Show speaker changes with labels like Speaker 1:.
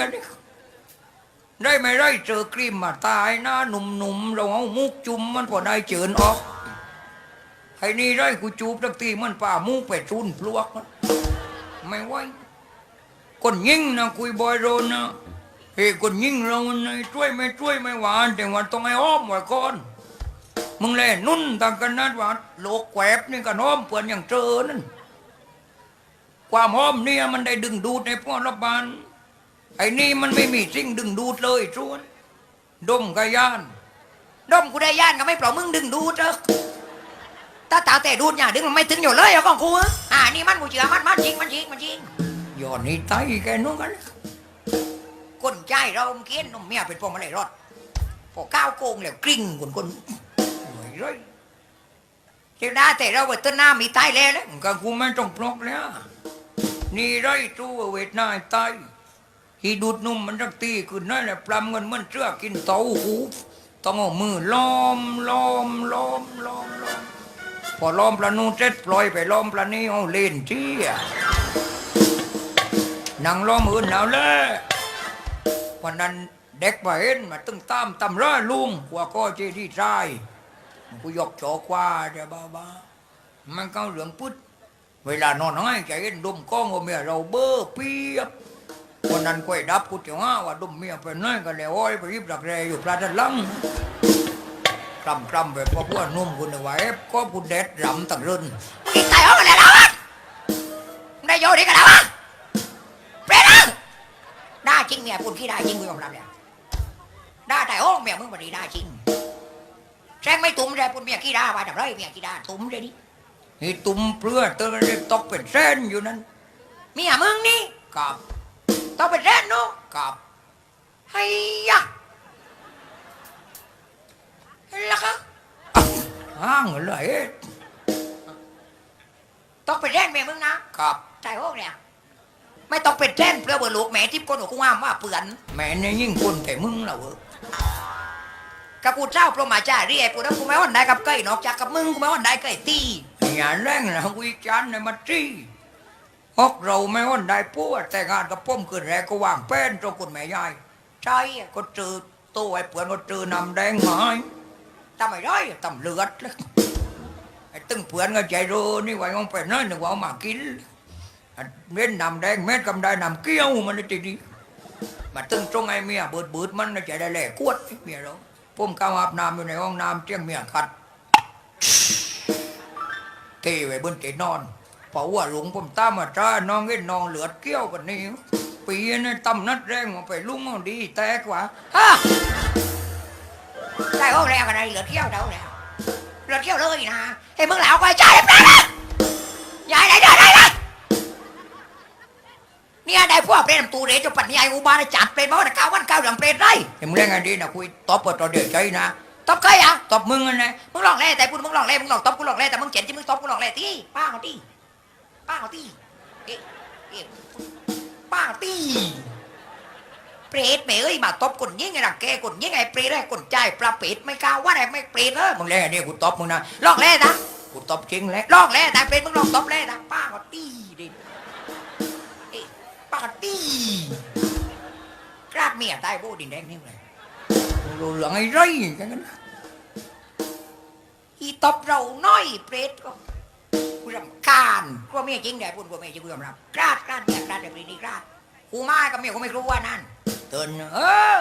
Speaker 1: กันได้ไม่ได้เจอครีมมาตายหน้าหนุ่มๆเราเอามุกจุ่มมันพอได้เจินออกไอ้นี่ได้กูจูบตั้งทีมันป่ามุกไปชุนพลวกมันไม่ไหวคนยิ่งนะคุยบอยโรนนะเฮ้ยคนยิ่งเรานะช่วยไม่ช่วยไม่หวาน แต่ว่าต้องให้อ้อมไว้ก่อนมึงแล่นุ่นต่างกันนัดว่าโลกแกวบนี่กันอ้อมเปื่อนอย่างเจอนั่นความหอมเนี่ยมันได้ดึงดูดในพวกรับบาน ไอ้นี่มันไม่มีสิ่งดึงดูดเลยชวนดมกะยาน
Speaker 2: ดมกูได้ย่านก็ไม่เปล่ามึงดึงดูดเถอะถ้าตาแต่ดูดอย่าดึงมันไม่ถึงอยู่เลยเอาของกูอะอ่านี่มันกูเชื่อมันมันจริงมันจริงมันจริง
Speaker 1: ย้อนนี่ไตแกนู้นกัน
Speaker 2: คนใจเราเกี้ยนนมเมียเป็นพวงมาลัยรถพอก้าวโกงแล้วกริ่งคนคน
Speaker 1: หน่วยไร
Speaker 2: เจ้าได้แต่เราเปิดต้นหน้ามีใต้แล้วแล้ว
Speaker 1: มึงกับกูไม่ต้องปลอกแล้วนี่ไรตัวเวทนาไต ฮีดูดนุ่มมันจักตีขึ้นนั่นแหละปลำเงินมันเชื่อกินเตาหูต้องเอามือล้อมล้อมล้อมล้อมล้อมพอล้อมปลานูเสร็จปล่อยไปล้อมปลานี้เอาเล่นเที่อะนั่งล้อมอื่นแล้วแหละวันนั้นเด็กมาเห็นมาตึงตามตำร้าลุงกว่าก็เจดีใจกูยกจอกว่าเดี๋ยวบ้ามันก็เหลืองพุดเวลานอนให้ใจเห็นดมก้องว่าเมียเราเบ้อเปียบ นนั้นก้อยดับกูจะว่าว่าดมเมียไปไหนอยกันแล้วโอ้ยไปรีบดักแรอยู่ปลาดันลังกรำกรำแบบพวกว่านุ่มคุณเอาไว้ก็กูเด็ดรำตังรื่น
Speaker 2: มึงอีกตายห้องกันแล้ววะมึงได้โยนดีกันแล้ววะเปรตอะได้จริงเมียพูดขี้ได้จริงกูยอมรับเลยได้แต่ห้องเมียมึงบันดีได้จริงแซงไม่ตุ้มเลยพูดเมียขี้ได้ไปแต่ไรเมียขี้ได้ตุ้มเลยดิ
Speaker 1: นี่ตุ่มเปลือเตือนได้ตกเป็นเส้นอยู่นั้น
Speaker 2: เมียมึงนี่
Speaker 1: กับ
Speaker 2: ต้องเป็นแร่นเนาะ
Speaker 1: กับ
Speaker 2: ไอ้ยะแล้วก็
Speaker 1: ห้างเลย
Speaker 2: ต้องเป็นแร่นเมียมึงนะ
Speaker 1: กับ
Speaker 2: ใช่ห้องเนี่ยไม่ต้องเป็นแร่นเพื่อเบอร์ลูกแม่ทิพย์คนหัวกูว่าว่าเปื่อน
Speaker 1: แม่เนี่ยยิ่งคนแต่มึงเราเออ
Speaker 2: กับกูเจ้าโปรมาจารีไอ้กูนะกูไม่วันได้กับเก้ยนอกจากกับมึงกูไม่วันได้เก้ยตี
Speaker 1: อย่าแรงนะวิจารณ์ในมาจี้ ฮอกเราไม่วันได้ปวดแต่งานกับป้มขึ้นแรกก็วางแป้นตรงคุณแม่ยาย
Speaker 2: ใช่
Speaker 1: ก็เจอตัวไอ้เปื่อนก็เจอนำแดงไม้
Speaker 2: ทำไมได้
Speaker 1: ตำเลือดเลยไอ้ตึ้งเปื่อนก็ใจโรนี่ไว้ของไปน้อยหนึ่งว่ามากินเม็ดนำแดงเม็ดกำได้นำเกี้ยวมันจะดีมาตึ้งตรงไอ้เมียเบิดเบิดมันน่ะจะได้แหล่กวดไอ้เมียเราผมก้าวอาบน้ำอยู่ในห้องน้ำเจียงเมียขัดเทไว้บนเตียงนอน เพราะว่าหลวงผมตามมาจ้าน้องเห็นน้องเหลือดเกี้ยวกันนี่ปีนี้ตำนัดแรงมาไปลุงเอาดีแตกว่า
Speaker 2: ฮะได้ห้องแล้วกันนะเหลือเที่ยวเดาแล้วเหลือเที่ยวเลยนะไอ้มึงเหลาไปจ่ายได้นะยายไหนเดินได้นะเนี่ยได้พวกเปรตตูเรจปัญญาอุบาลจัดเปรตมาวันเก้าวันเก้าอย่างเปรตไร
Speaker 1: เห็นมึงเล่นไงดีนะคุยตบกับตัวเดียวใจนะ
Speaker 2: ตบเคยอะ
Speaker 1: ตบมึงอันไหน
Speaker 2: มึงลองเล่แต่พูดมึงลองเล่มึงลองตบกูลองเล่แต่มึงเจ็บที่มึงตบกูลองเล่ตีป้าเขาตี ป้าตีเอ๊ะเอ๊ะป้าตี้เปรตแม่เอ้ยมาตบคนยิ่งไงล่ะแกคนยิ่งไงเปรตไอ้คนใจปลาเปรตไม่กล้าว่าอะไรไม่เปรตเออ
Speaker 1: มึงเล่นไงดีกูตบมึงนะ
Speaker 2: ลองเล่นะ
Speaker 1: กูตบจริงแหละ
Speaker 2: ลองเล่แต่เปรตมึงลองตบเล่นะป้าตี้ดิเอ๊ะป้าตี้กราดเมียตายโบดินแดงนี่เลย
Speaker 1: รู้เรื่องไอ้ไรกันนะ
Speaker 2: อีตบเราน้อยเปรตก็ รำคาญกลัวเมียจริงเด้พูดกลัวเมียจริงกูยอมรับกราดกราดเมียกราดแบบนี้กราดกูมากับเมียกูไม่รู้ว่านั่น
Speaker 1: เตือน
Speaker 2: เออ